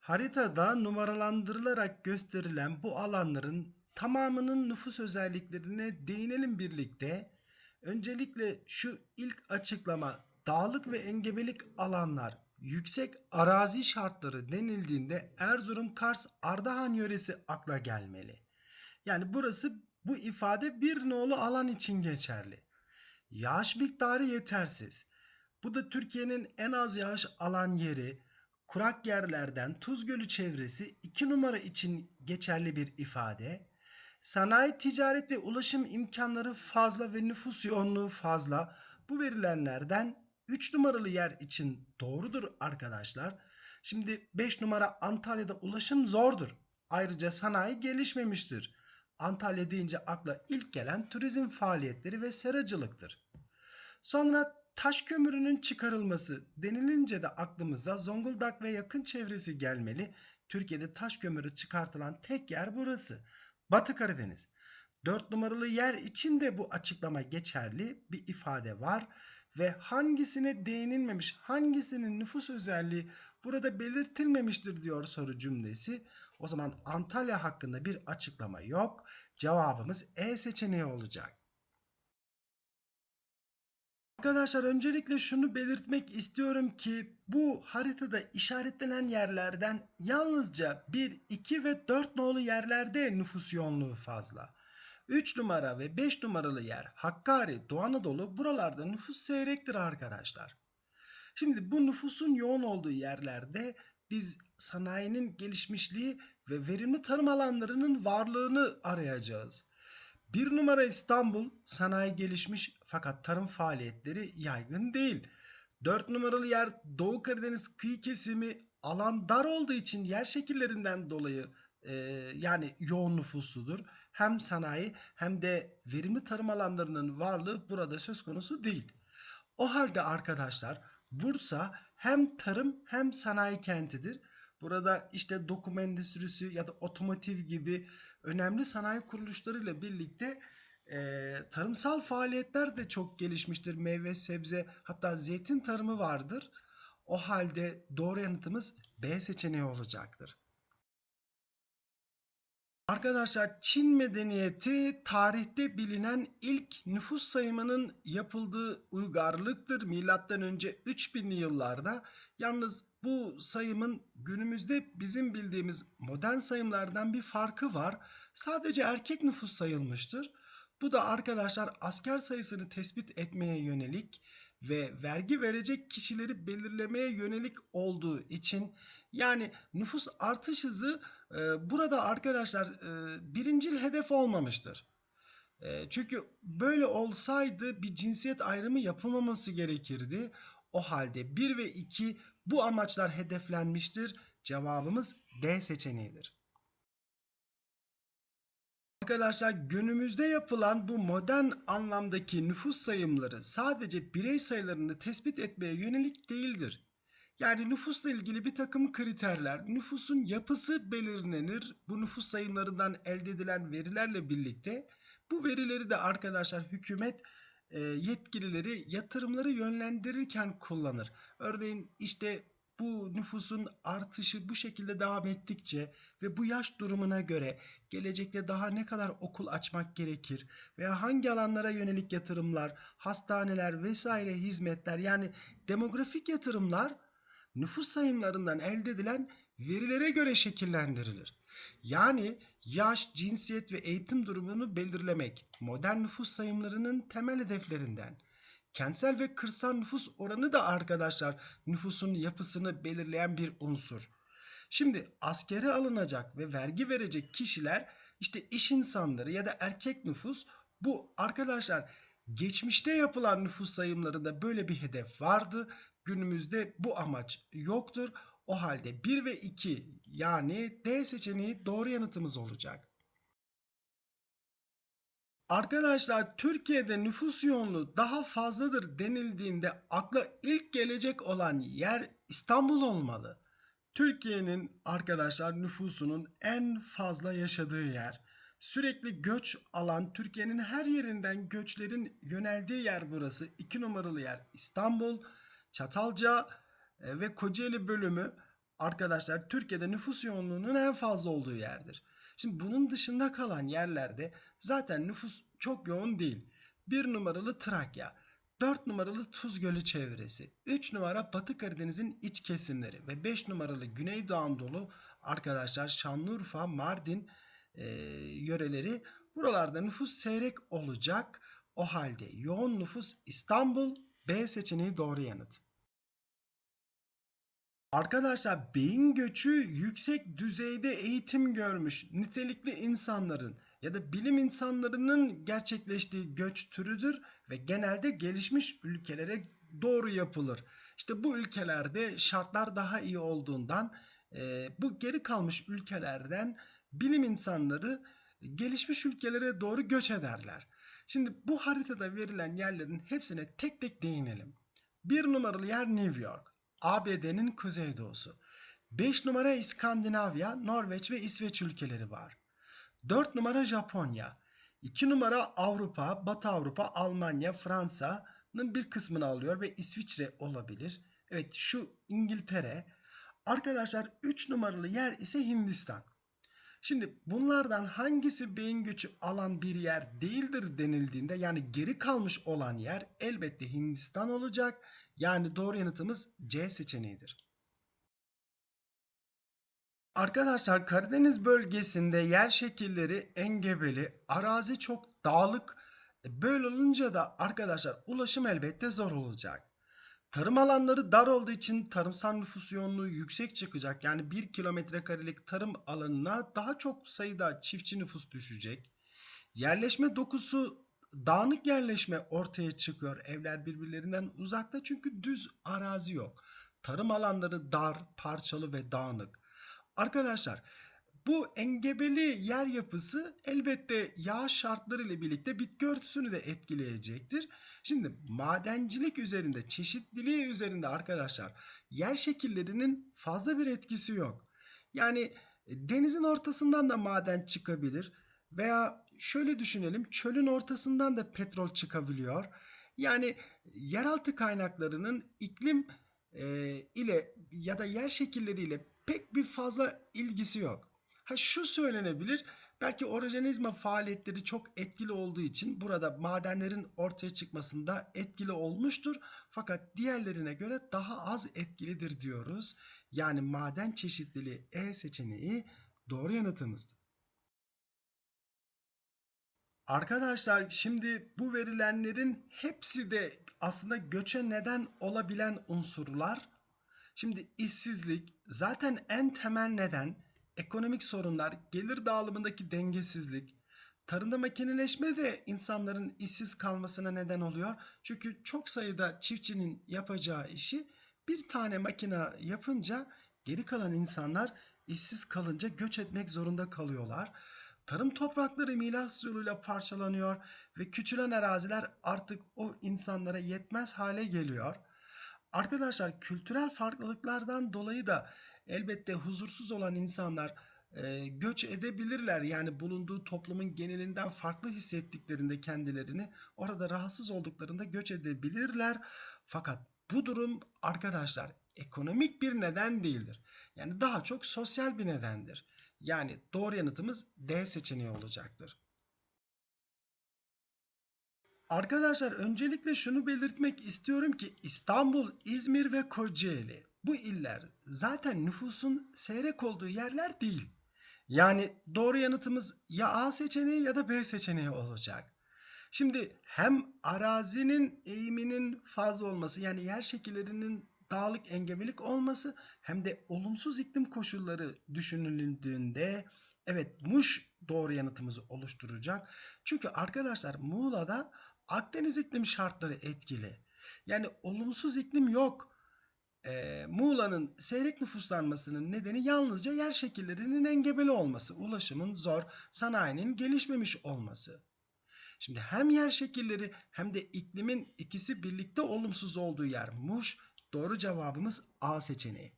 Haritada numaralandırılarak gösterilen bu alanların tamamının nüfus özelliklerine değinelim birlikte. Öncelikle şu ilk açıklama dağlık ve engebelik alanlar yüksek arazi şartları denildiğinde Erzurum, Kars, Ardahan yöresi akla gelmeli. Yani burası bu ifade bir nolu alan için geçerli. Yağış miktarı yetersiz. Bu da Türkiye'nin en az yağış alan yeri, kurak yerlerden Tuz Gölü çevresi 2 numara için geçerli bir ifade. Sanayi, ticaret ve ulaşım imkanları fazla ve nüfus yoğunluğu fazla. Bu verilenlerden 3 numaralı yer için doğrudur arkadaşlar. Şimdi 5 numara Antalya'da ulaşım zordur. Ayrıca sanayi gelişmemiştir. Antalya deyince akla ilk gelen turizm faaliyetleri ve seracılıktır. Sonra taş kömürünün çıkarılması denilince de aklımıza Zonguldak ve yakın çevresi gelmeli. Türkiye'de taş kömürü çıkartılan tek yer burası. Batı Karadeniz. 4 numaralı yer için de bu açıklama geçerli bir ifade var ve hangisine değinilmemiş, hangisinin nüfus özelliği burada belirtilmemiştir diyor soru cümlesi. O zaman Antalya hakkında bir açıklama yok. Cevabımız E seçeneği olacak. Arkadaşlar öncelikle şunu belirtmek istiyorum ki bu haritada işaretlenen yerlerden yalnızca 1, 2 ve 4 nolu yerlerde nüfus yoğunluğu fazla. 3 numara ve 5 numaralı yer Hakkari, Doğu Anadolu buralarda nüfus seyrektir arkadaşlar. Şimdi bu nüfusun yoğun olduğu yerlerde biz sanayinin gelişmişliği ve verimli tarım alanlarının varlığını arayacağız. Bir numara İstanbul sanayi gelişmiş fakat tarım faaliyetleri yaygın değil. 4 numaralı yer Doğu Karadeniz kıyı kesimi alan dar olduğu için yer şekillerinden dolayı e, yani yoğun nüfusludur. Hem sanayi hem de verimli tarım alanlarının varlığı burada söz konusu değil. O halde arkadaşlar Bursa hem tarım hem sanayi kentidir. Burada işte dokum endüstrisi ya da otomotiv gibi önemli sanayi kuruluşlarıyla birlikte e, tarımsal faaliyetler de çok gelişmiştir. Meyve, sebze hatta zeytin tarımı vardır. O halde doğru yanıtımız B seçeneği olacaktır. Arkadaşlar Çin medeniyeti tarihte bilinen ilk nüfus sayımının yapıldığı uygarlıktır. Milattan önce 3000'li yıllarda. Yalnız bu sayımın günümüzde bizim bildiğimiz modern sayımlardan bir farkı var. Sadece erkek nüfus sayılmıştır. Bu da arkadaşlar asker sayısını tespit etmeye yönelik ve vergi verecek kişileri belirlemeye yönelik olduğu için yani nüfus artış hızı burada arkadaşlar e, birincil hedef olmamıştır. E, çünkü böyle olsaydı bir cinsiyet ayrımı yapılmaması gerekirdi. O halde 1 ve 2 bu amaçlar hedeflenmiştir. Cevabımız D seçeneğidir. Arkadaşlar günümüzde yapılan bu modern anlamdaki nüfus sayımları sadece birey sayılarını tespit etmeye yönelik değildir. Yani nüfusla ilgili bir takım kriterler, nüfusun yapısı belirlenir. Bu nüfus sayımlarından elde edilen verilerle birlikte bu verileri de arkadaşlar hükümet e, yetkilileri yatırımları yönlendirirken kullanır. Örneğin işte bu nüfusun artışı bu şekilde devam ettikçe ve bu yaş durumuna göre gelecekte daha ne kadar okul açmak gerekir veya hangi alanlara yönelik yatırımlar, hastaneler vesaire hizmetler yani demografik yatırımlar nüfus sayımlarından elde edilen verilere göre şekillendirilir. Yani yaş, cinsiyet ve eğitim durumunu belirlemek modern nüfus sayımlarının temel hedeflerinden. Kentsel ve kırsal nüfus oranı da arkadaşlar nüfusun yapısını belirleyen bir unsur. Şimdi askere alınacak ve vergi verecek kişiler işte iş insanları ya da erkek nüfus bu arkadaşlar geçmişte yapılan nüfus sayımlarında böyle bir hedef vardı. Günümüzde bu amaç yoktur. O halde 1 ve 2 yani D seçeneği doğru yanıtımız olacak. Arkadaşlar Türkiye'de nüfus yoğunluğu daha fazladır denildiğinde akla ilk gelecek olan yer İstanbul olmalı. Türkiye'nin arkadaşlar nüfusunun en fazla yaşadığı yer. Sürekli göç alan Türkiye'nin her yerinden göçlerin yöneldiği yer burası. 2 numaralı yer İstanbul, Çatalca e, ve Kocaeli bölümü arkadaşlar Türkiye'de nüfus yoğunluğunun en fazla olduğu yerdir. Şimdi bunun dışında kalan yerlerde zaten nüfus çok yoğun değil. 1 numaralı Trakya, 4 numaralı Tuz Gölü çevresi, 3 numara Batı Karadeniz'in iç kesimleri ve 5 numaralı Güneydoğu Anadolu arkadaşlar Şanlıurfa, Mardin e, yöreleri buralarda nüfus seyrek olacak. O halde yoğun nüfus İstanbul B seçeneği doğru yanıt. Arkadaşlar beyin göçü yüksek düzeyde eğitim görmüş nitelikli insanların ya da bilim insanlarının gerçekleştiği göç türüdür ve genelde gelişmiş ülkelere doğru yapılır. İşte bu ülkelerde şartlar daha iyi olduğundan e, bu geri kalmış ülkelerden bilim insanları gelişmiş ülkelere doğru göç ederler. Şimdi bu haritada verilen yerlerin hepsine tek tek değinelim. Bir numaralı yer New York. ABD'nin kuzeydoğusu. 5 numara İskandinavya, Norveç ve İsveç ülkeleri var. 4 numara Japonya. 2 numara Avrupa, Batı Avrupa, Almanya, Fransa'nın bir kısmını alıyor ve İsviçre olabilir. Evet şu İngiltere. Arkadaşlar 3 numaralı yer ise Hindistan. Şimdi bunlardan hangisi beyin göçü alan bir yer değildir denildiğinde yani geri kalmış olan yer elbette Hindistan olacak. Yani doğru yanıtımız C seçeneğidir. Arkadaşlar Karadeniz bölgesinde yer şekilleri engebeli, arazi çok dağlık. E, Böyle olunca da arkadaşlar ulaşım elbette zor olacak. Tarım alanları dar olduğu için tarımsal nüfus yoğunluğu yüksek çıkacak. Yani 1 kilometre karelik tarım alanına daha çok sayıda çiftçi nüfus düşecek. Yerleşme dokusu dağınık yerleşme ortaya çıkıyor. Evler birbirlerinden uzakta çünkü düz arazi yok. Tarım alanları dar, parçalı ve dağınık. Arkadaşlar bu engebeli yer yapısı elbette yağış şartları ile birlikte bitki örtüsünü de etkileyecektir. Şimdi madencilik üzerinde, çeşitliliği üzerinde arkadaşlar yer şekillerinin fazla bir etkisi yok. Yani e, denizin ortasından da maden çıkabilir veya şöyle düşünelim çölün ortasından da petrol çıkabiliyor. Yani yeraltı kaynaklarının iklim e, ile ya da yer şekilleriyle pek bir fazla ilgisi yok. Ha şu söylenebilir. Belki organizma faaliyetleri çok etkili olduğu için burada madenlerin ortaya çıkmasında etkili olmuştur. Fakat diğerlerine göre daha az etkilidir diyoruz. Yani maden çeşitliliği E seçeneği doğru yanıtımızdır. Arkadaşlar şimdi bu verilenlerin hepsi de aslında göçe neden olabilen unsurlar. Şimdi işsizlik zaten en temel neden ekonomik sorunlar, gelir dağılımındaki dengesizlik, tarımda makineleşme de insanların işsiz kalmasına neden oluyor. Çünkü çok sayıda çiftçinin yapacağı işi bir tane makine yapınca geri kalan insanlar işsiz kalınca göç etmek zorunda kalıyorlar. Tarım toprakları milas yoluyla parçalanıyor ve küçülen araziler artık o insanlara yetmez hale geliyor. Arkadaşlar kültürel farklılıklardan dolayı da elbette huzursuz olan insanlar e, göç edebilirler. Yani bulunduğu toplumun genelinden farklı hissettiklerinde kendilerini orada rahatsız olduklarında göç edebilirler. Fakat bu durum arkadaşlar ekonomik bir neden değildir. Yani daha çok sosyal bir nedendir. Yani doğru yanıtımız D seçeneği olacaktır. Arkadaşlar öncelikle şunu belirtmek istiyorum ki İstanbul, İzmir ve Kocaeli bu iller zaten nüfusun seyrek olduğu yerler değil. Yani doğru yanıtımız ya A seçeneği ya da B seçeneği olacak. Şimdi hem arazinin eğiminin fazla olması yani yer şekillerinin dağlık engebelik olması hem de olumsuz iklim koşulları düşünüldüğünde evet Muş doğru yanıtımızı oluşturacak. Çünkü arkadaşlar Muğla'da Akdeniz iklim şartları etkili. Yani olumsuz iklim yok. Ee, Muğla'nın seyrek nüfuslanmasının nedeni yalnızca yer şekillerinin engebeli olması, ulaşımın zor, sanayinin gelişmemiş olması. Şimdi hem yer şekilleri hem de iklimin ikisi birlikte olumsuz olduğu yer Muş. Doğru cevabımız A seçeneği.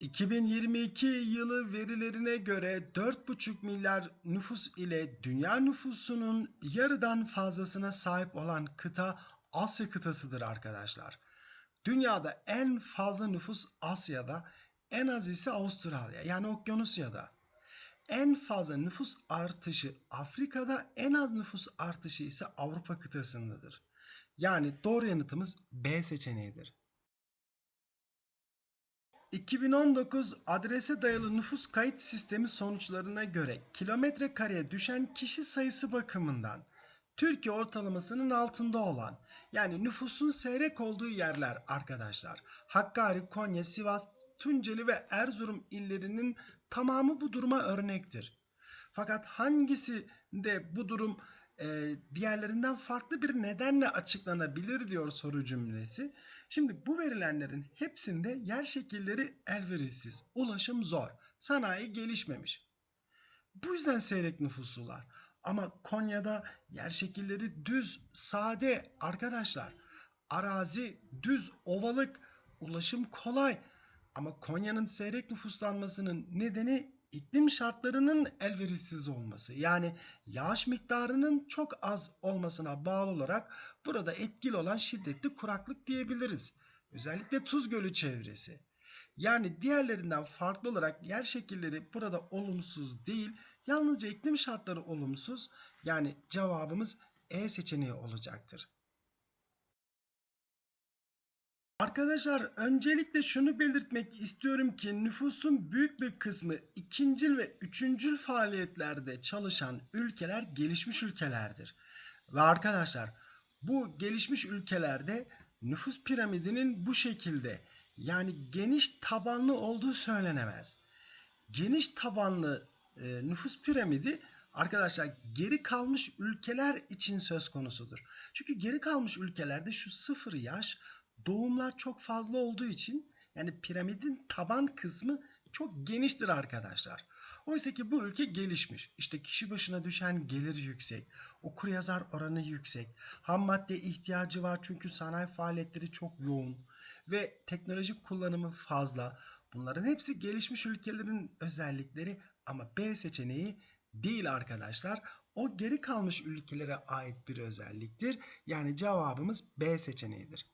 2022 yılı verilerine göre 4,5 milyar nüfus ile dünya nüfusunun yarıdan fazlasına sahip olan kıta Asya kıtasıdır arkadaşlar. Dünyada en fazla nüfus Asya'da, en az ise Avustralya yani Okyanusya'da. En fazla nüfus artışı Afrika'da, en az nüfus artışı ise Avrupa kıtasındadır. Yani doğru yanıtımız B seçeneğidir. 2019 adrese dayalı nüfus kayıt sistemi sonuçlarına göre kilometre kareye düşen kişi sayısı bakımından Türkiye ortalamasının altında olan yani nüfusun seyrek olduğu yerler arkadaşlar. Hakkari, Konya, Sivas, Tunceli ve Erzurum illerinin tamamı bu duruma örnektir. Fakat hangisi de bu durum e, diğerlerinden farklı bir nedenle açıklanabilir diyor soru cümlesi. Şimdi bu verilenlerin hepsinde yer şekilleri elverişsiz, ulaşım zor, sanayi gelişmemiş. Bu yüzden seyrek nüfuslular. Ama Konya'da yer şekilleri düz, sade arkadaşlar. Arazi düz, ovalık, ulaşım kolay. Ama Konya'nın seyrek nüfuslanmasının nedeni iklim şartlarının elverişsiz olması. Yani yağış miktarının çok az olmasına bağlı olarak burada etkili olan şiddetli kuraklık diyebiliriz. Özellikle Tuz Gölü çevresi. Yani diğerlerinden farklı olarak yer şekilleri burada olumsuz değil, yalnızca iklim şartları olumsuz. Yani cevabımız E seçeneği olacaktır. Arkadaşlar öncelikle şunu belirtmek istiyorum ki nüfusun büyük bir kısmı ikincil ve üçüncül faaliyetlerde çalışan ülkeler gelişmiş ülkelerdir. Ve arkadaşlar bu gelişmiş ülkelerde nüfus piramidinin bu şekilde yani geniş tabanlı olduğu söylenemez. Geniş tabanlı e, nüfus piramidi arkadaşlar geri kalmış ülkeler için söz konusudur. Çünkü geri kalmış ülkelerde şu sıfır yaş doğumlar çok fazla olduğu için yani piramidin taban kısmı çok geniştir arkadaşlar. Oysa ki bu ülke gelişmiş. İşte kişi başına düşen gelir yüksek. Okur yazar oranı yüksek. Ham madde ihtiyacı var çünkü sanayi faaliyetleri çok yoğun. Ve teknolojik kullanımı fazla. Bunların hepsi gelişmiş ülkelerin özellikleri ama B seçeneği değil arkadaşlar. O geri kalmış ülkelere ait bir özelliktir. Yani cevabımız B seçeneğidir.